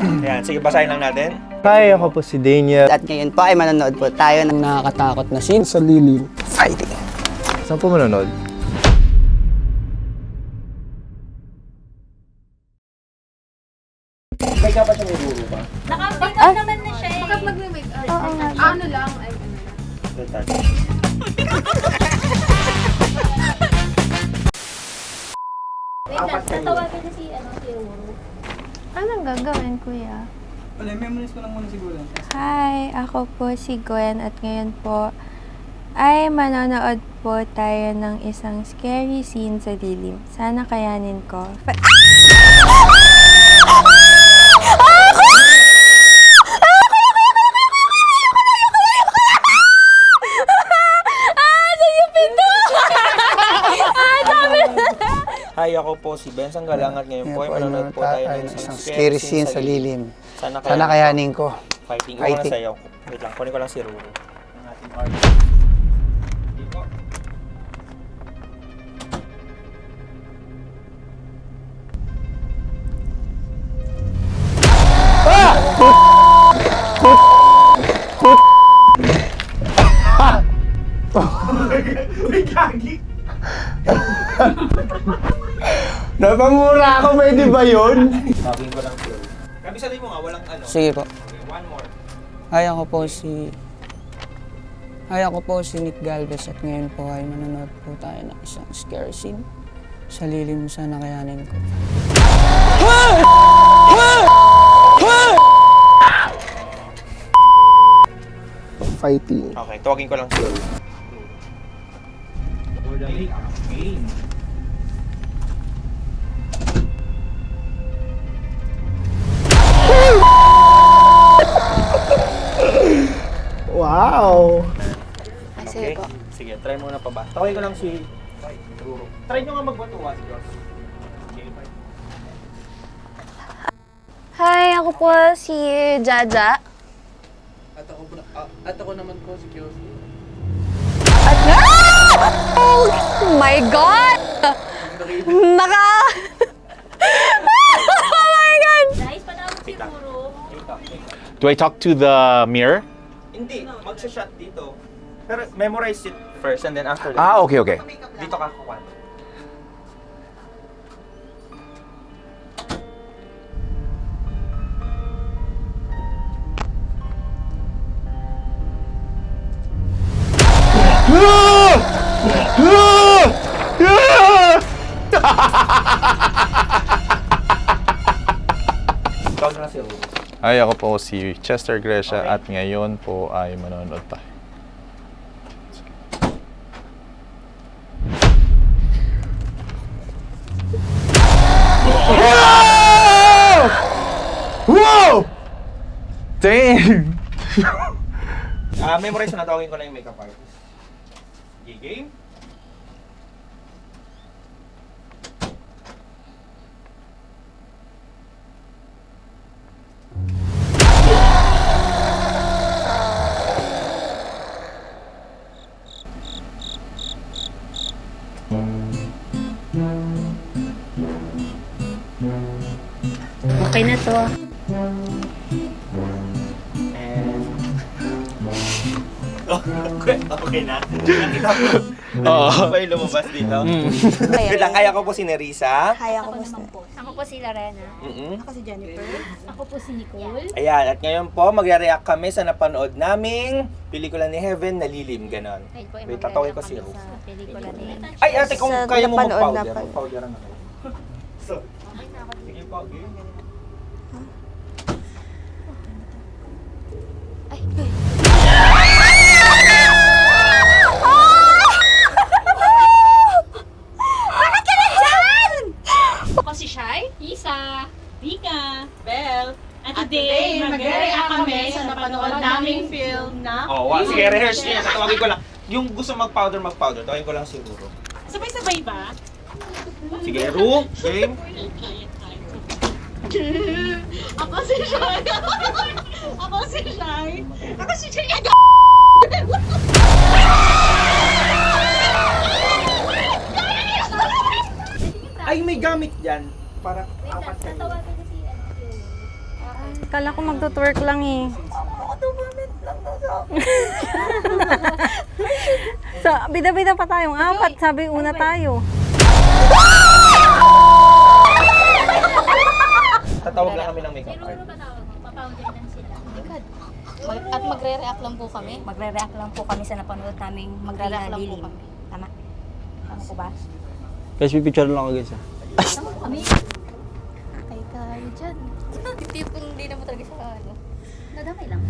Ayan, sige, basahin lang natin. Hi, ako po si Daniel. At ngayon po ay manonood po tayo ng nakakatakot na scene sa lilim. Fighting. Saan po manonood? May ka pa siya may guru pa. Naka-make up naman na siya eh. Bakit magme-make up? Ano lang, ay ano lang. Wait lang, tatawagan na si, ano. Anong gagawin, kuya? Wala, memories ko lang muna siguro. Hi, ako po si Gwen at ngayon po ay manonood po tayo ng isang scary scene sa dilim. Sana kayanin ko. Fa- Hi, ako po si Benson Galang at ngayon tayo ng isang scary scene sa lilim. Sana, Sana kayanin ko. Fighting. Ako na sa'yo. Wait lang, kunin ko lang si Ruru. Ang ating artist. Napamura ako, pwede ba yun? Tawagin ko lang si Ruru. Kabisahin mo nga, walang ano. Sige po. Okay, one more. Hi, ako po si... Hi, ako po si Nick Galvez at ngayon po ay manonood po tayo ng isang scary scene sa lilim sa nakayanin ko. Fighting. Okay, tawagin ko lang si Ruru. game. Try mo na pa ba? Tawagin ko lang si. Try nyo nga magbatuwa si Josh. Okay, bye. Hi, ako po si Jaja. At ako, ah, at ako naman po si Kyosi. At Oh my God! Naka... oh my God! Guys, patawag si Ruru. Do I talk to the mirror? Hindi, magsha-shot dito. Pero memorize it first and then after that. Ah, okay, okay. Dito ka Ruru. Ay, ako po si Chester Gresha at ngayon po ay manonood tayo. Wow! Dang! Ah, memorize mo na tawagin ko na yung makeup artist. Okay, game? Okay na to. Okay, okay na. Nakita ko. Oo. ba yung lumabas dito? Wait lang, kaya ko po si Nerissa. Ako naman po. Ako po si Lorena. Mm-mm. Ako si Jennifer. Ako po si Nicole. Ayan, at ngayon po, magre-react kami sa napanood naming pelikula ni Heaven na lilim, ganon. Ayun po, Wait, tatawagin ko si Rose. sa pelikula ni... Ay, ate, kung Sa kaya mo napanood na mag-powder, pa. mag-powder ang ako. So, sige po, game. Ako niya. Tatawagin ko lang. Yung gusto mag-powder, mag-powder. Tawagin ko lang si Ruro. Sabay-sabay ba? Sige, Ru, game. Ako si Shai. Ako si Shai. Ako si Shai. Ay, may gamit dyan. Para apat kayo. tatawagan na si, si Ruru. Kala ko magtutwerk lang eh. so, bida-bida pa tayong apat. Sabi una tayo. Tatawag lang kami ng makeup artist. sila. Mag- at magre-react lang po kami. Magre-react lang po kami sa napanood naming Magre-react lang po kami. Tama? Tama po ba? Guys, pipicture lang ako guys. Kami. Ay, tayo dyan. Tipong hindi naman talaga siya ano. Nadamay lang.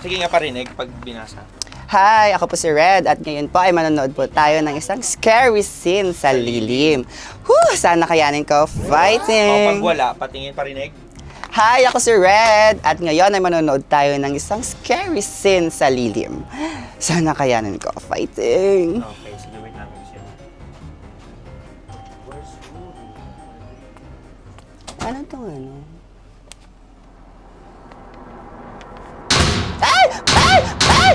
Sige nga parinig pag binasa. Hi, ako po si Red at ngayon po ay manonood po tayo ng isang scary scene sa lilim. Whew, sana kayanin ko O pag fighting! wala, patingin parinig. Hi, ako si Red at ngayon ay manonood tayo ng isang scary scene sa lilim. Sana kayanin ko fighting! Okay, Ano to ano? Ay! Ay! Ay!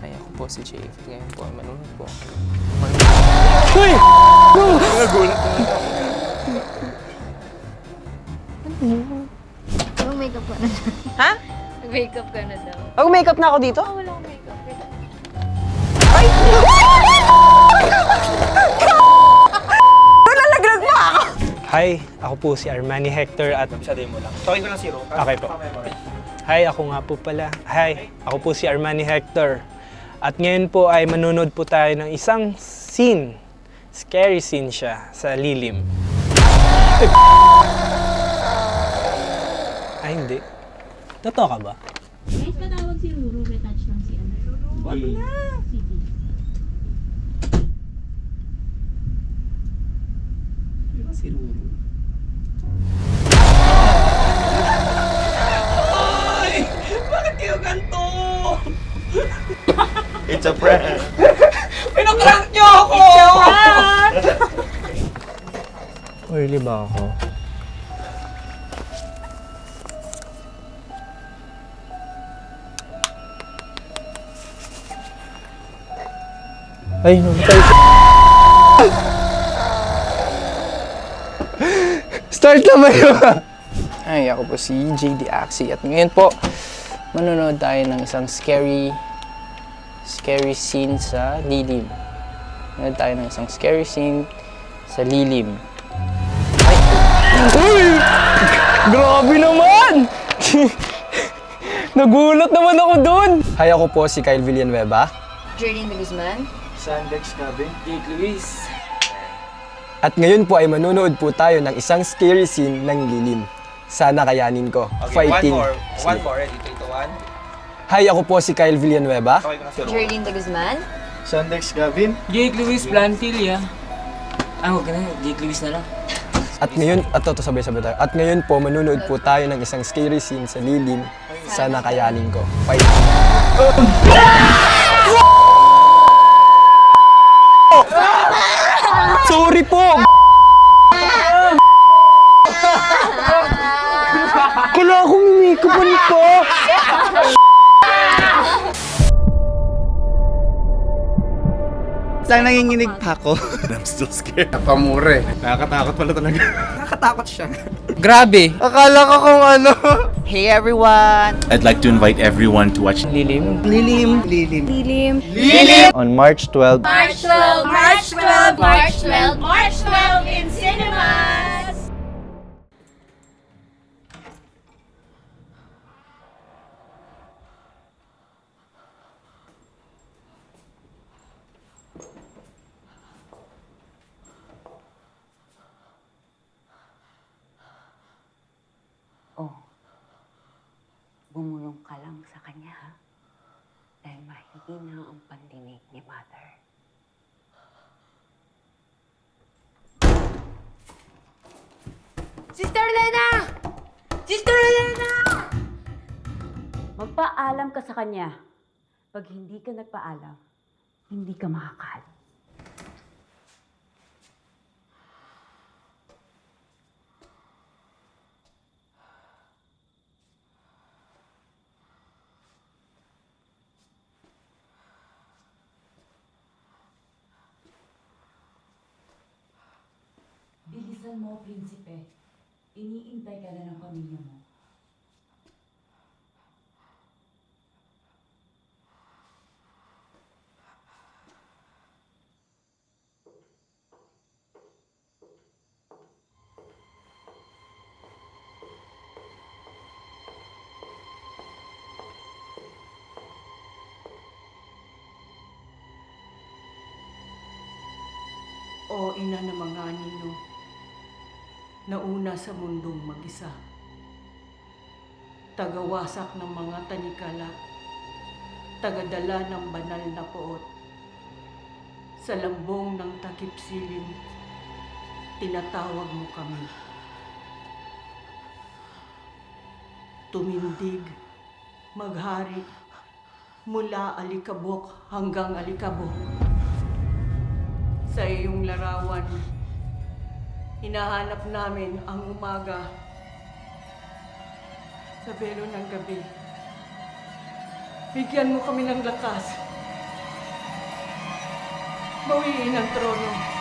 Ay, ako po si Jake. Ngayon po, manunod po. Mag-makeup ka na. Ha? Mag-makeup ka na daw. Mag-makeup na ako dito? Oh, wala akong makeup. Nalaglag mo ako! Hi, ako po si Armani Hector at Sa demo lang. Tawagin ko lang si Ro. Okay po. Hi, ako nga po pala. Hi, ako po si Armani Hector. At ngayon po ay manunod po tayo ng isang scene. Scary scene siya sa lilim. Ay, hindi. Totoo ka ba? Guys, patawag si Ruru. Retouch lang si ano. Wag na! Sige. Si Ruru. It's a prank. Pinaprank niyo ako! Early ba ako? Ay, namatay ko. Start na ba yun? Ay, ako po si JD Axie at ngayon po, manonood tayo ng isang scary scary scene sa lilim. Manonood tayo ng isang scary scene sa lilim. Uy! Grabe naman! Nagulat naman ako doon! Hi, ako po si Kyle Villanueva. De Guzman. Sandex Gabin. Jake Luis. At ngayon po ay manonood po tayo ng isang scary scene ng lilim. Sana kayanin ko. Okay, Fighting. one more. One more. Ready, three, two, one. Hi, ako po si Kyle Villanueva. Si Ro. Jerlyn de Guzman. Sandex Gavin. Jake Luis Plantilla. Ah, huwag ka na. Jake Luis na lang. At ngayon, at to, sabay-sabay tayo. At ngayon po, manonood po tayo ng isang scary scene sa lilim. Sana kayanin ko. Fighting. Sorry po! Kala akong umikupan ko! Lang nanginginig pa ako. Nakakatakot siya. Grabe. Akala ko kung ano. Hey everyone! I'd like to invite everyone to watch Lilim. Lilim. Lilim. Lilim. On March 12, March 12! March 12! March 12! March 12 in cinemas! Oh, bumulong ka lang sa kanya ha? Dahil mahina ang pandinig ni Mother. Sister Lena! Sister Lena! Magpaalam ka sa kanya. Pag hindi ka nagpaalam, hindi ka makakalis. Bilisan mo, prinsipe. Iniintay ka na ng pamilya mo. O ina ng mga nino, nauna sa mundong mag-isa. Tagawasak ng mga tanikala, tagadala ng banal na poot. Sa lambong ng takip silim, tinatawag mo kami. Tumindig, maghari, mula alikabok hanggang alikabok sa iyong larawan. Hinahanap namin ang umaga sa belo ng gabi. Bigyan mo kami ng lakas. Bawiin ang trono.